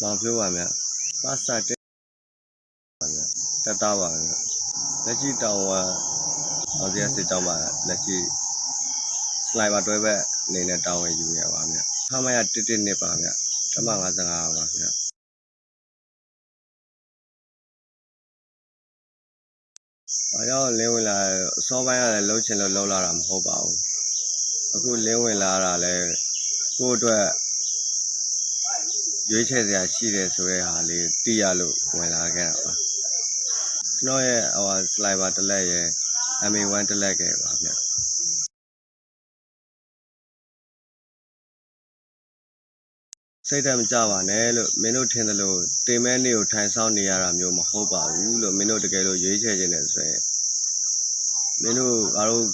မောင်ပြောပါမြတ်ပါစာတက်ပါမြတ်တက်တာပါမြတ်လက်ရှိတောင်ဝအောင်စရာစစ်တောင်းပါလက်ရှိစလိုက်ပါတွဲဘက်အနေနဲ့တောင်းဝယ်ယူရပါမြတ်ခမရတစ်တစ်နှစ်ပါမြတ်ဓမ္မ55ပါမြတ်ဘာကြောင့်လင်းဝင်လာအစောပိုင်းကလည်းလှုပ်ချင်လို့လှုပ်လာတာမဟုတ်ပါဘူးအခုလင်းဝင်လာတာလည်းကိုယ့်အတွက် ရွေးချယ်စရာရှိတယ်ဆိုတဲ့ဟာလေးသိရလို့ဝင်လာခဲ့တာပါကျွန်တော်ရဲ့ဟိုစလိုက်ပါတစ်လက်ရဲ့ MA1 တစ်လက်ခဲ့ပါဗျစိတ်ဓာတ်မကြပါနဲ့လို့မင်းတို့ထင်တယ်လို့တင်မဲနေကိုထိုင်ဆောင်နေရတာမျိုးမဟုတ်ပါဘူးလို့မင်းတို့တကယ်လို့ရွေးချယ်ခြင်းနဲ့ဆိုရင်မင်းတို့ငါတို့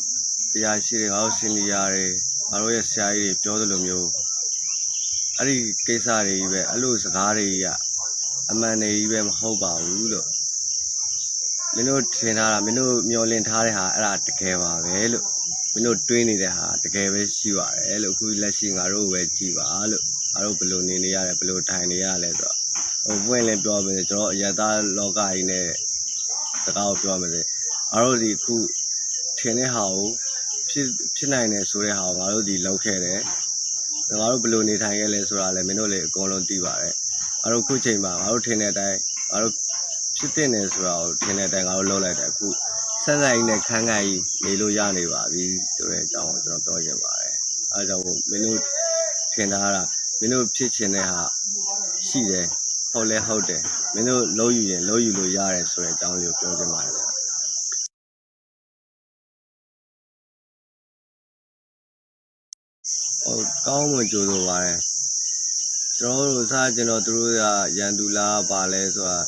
တရားရှိတွေငါတို့စင်နီယာတွေငါတို့ရဲ့ဆရာကြီးတွေပြောသလိုမျိုး အဲ့ဒီကိစ္စတွေကြီးပဲအဲ့လိုစကားတွေကြီးကအမှန်တွေကြီးပဲမဟုတ်ပါဘူးလို့မင်းတို့ထင်ထားတာမင်းတို့မျောလင့်ထားတဲ့ဟာအဲ့ဒါတကယ်ပါပဲလို့မင်းတို့တွေးနေတဲ့ဟာတကယ်ပဲရှိပါတယ်လို့အခုလက်ရှိငါတို့ပဲကြည်ပါလို့ငါတို့ဘယ်လိုနေနေရတယ်ဘယ်လိုထိုင်နေရလဲဆိုတော့ဟိုပွင့်လင်းပြောမယ်ကျွန်တော်အရသာလောကကြီးနဲ့စကားကိုပြောမယ်ငါတို့ဒီအခုထင်တဲ့ဟာကိုဖြစ်ဖြစ်နိုင်တယ်ဆိုတဲ့ဟာကိုငါတို့ဒီလောက်ခဲ့တယ် ငါတို့ဘယ်လိုနေထိုင်ခဲ့လဲဆိုတာလည်းမင်းတို့လည်းအကုန်လုံးသိပါတယ်ငါတို့ခုချိန်မှာငါတို့ထင်တဲ့အတိုင်းငါတို့ဖြစ်တဲ့နေဆိုတာကိုထင်တဲ့အတိုင်းငါတို့လုပ်လိုက်တယ်အခုဆက်ဆိုင်နဲ့ခန်းခန်းကြီးနေလို့ရနေပါပြီဆိုတဲ့အကြောင်းကိုကျွန်တော်ပြောချင်ပါတယ်အဲဒါကြောင့်မို့မင်းတို့ထင်ထားတာမင်းတို့ဖြစ်ချင်တဲ့ဟာရှိတယ်ဟုတ်လဲဟုတ်တယ်မင်းတို့လုံးယူရင်လုံးယူလို့ရတယ်ဆိုတဲ့အကြောင်းလေးကိုပြောချင်ပါတယ် ဟုတ်ကောင်းမွန်ကြိုးဆိုပါတယ်ကျွန်တော်တို့စားကျွန်တော်တို့ကရန်သူလားပါလဲဆိုတာ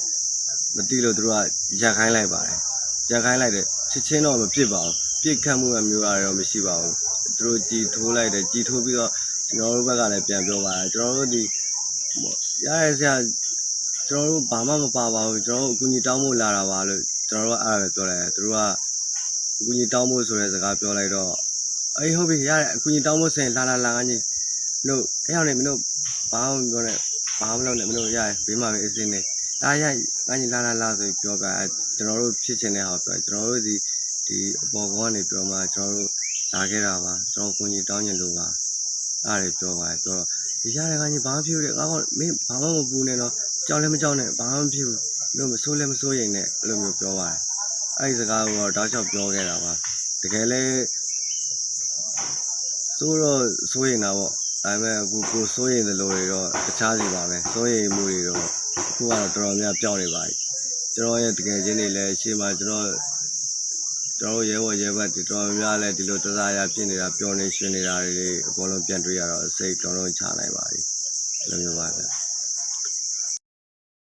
မသိလို့တို့ကရက်ခိုင်းလိုက်ပါတယ်ရက်ခိုင်းလိုက်တယ်ချက်ချင်းတော့မဖြစ်ပါဘူးပြစ်ခတ်မှုအမျိုးအရာတော့မရှိပါဘူးတို့ကြည်ထိုးလိုက်တယ်ကြည်ထိုးပြီးတော့ကျွန်တော်တို့ဘက်ကလည်းပြန်ပြောပါတယ်ကျွန်တော်တို့ဒီရရဆရာကျွန်တော်တို့ဘာမှမပါပါဘူးကျွန်တော်တို့အကူကြီးတောင်းဖို့လာတာပါလို့ကျွန်တော်တို့ကအဲ့ဒါပဲပြောလိုက်တယ်တို့ကအကူကြီးတောင်းဖို့ဆိုတဲ့စကားပြောလိုက်တော့ အေးဟုတ်ပြီရတယ်အကူကြီးတောင်းဖို့ဆိုရင်လာလာလာငါကြီးမင်းတို့အဲ့ရောက်နေမင်းတို့ဘာမှမပြောနဲ့ဘာမှမလုပ်နဲ့မင်းတို့ရတယ်ဘေးမှာပဲအစင်းနေဒါရငါကြီးလာလာလာဆိုပြီးပြောပြအဲကျွန်တော်တို့ဖြစ်ချင်တဲ့ဟာပြောကျွန်တော်တို့ဒီဒီအပေါ်ကောကနေပြောမှကျွန်တော်တို့လာခဲ့တာပါကျွန်တော်အကူကြီးတောင်းကျင်လို့ပါအဲ့ဒါတွေပြောပါတယ်ပြောတော့ဒီရတယ်ငါကြီးဘာမှဖြစ်ဘူးလေငါကမင်းဘာမှမပူနဲ့တော့ကြောက်လည်းမကြောက်နဲ့ဘာမှမဖြစ်ဘူးမင်းတို့မစိုးလည်းမစိုးရင်နဲ့အဲ့လိုမျိုးပြောပါတယ်အဲ့ဒီစကားကိုတော့တောက်လျှောက်ပြောခဲ့တာပါတကယ်လည်း စိုးတော့စိုးရင်တာပေါ့ဒါပေမဲ့အခုကိုစိုးရင်တယ်လို့တွေတော့တခြားစီပါပဲစိုးရင်မှုတွေတော့အခုကတော့တော်တော်များပြောင်းနေပါပြီကျွန်တော်ရဲ့တကယ်ချင်းတွေလည်းရှေ့မှာကျွန်တော်ကျွန်တော်ရဲဘော်ရဲဘက်တွေတော်တော်များလည်းဒီလိုတစားရဖြစ်နေတာပျော်နေရှင်နေတာတွေအကုန်လုံးပြန်တွေ့ရတော့စိတ်တော်တော်ချနိုင်ပါပြီအဲ့လိုမျိုးပါဗျ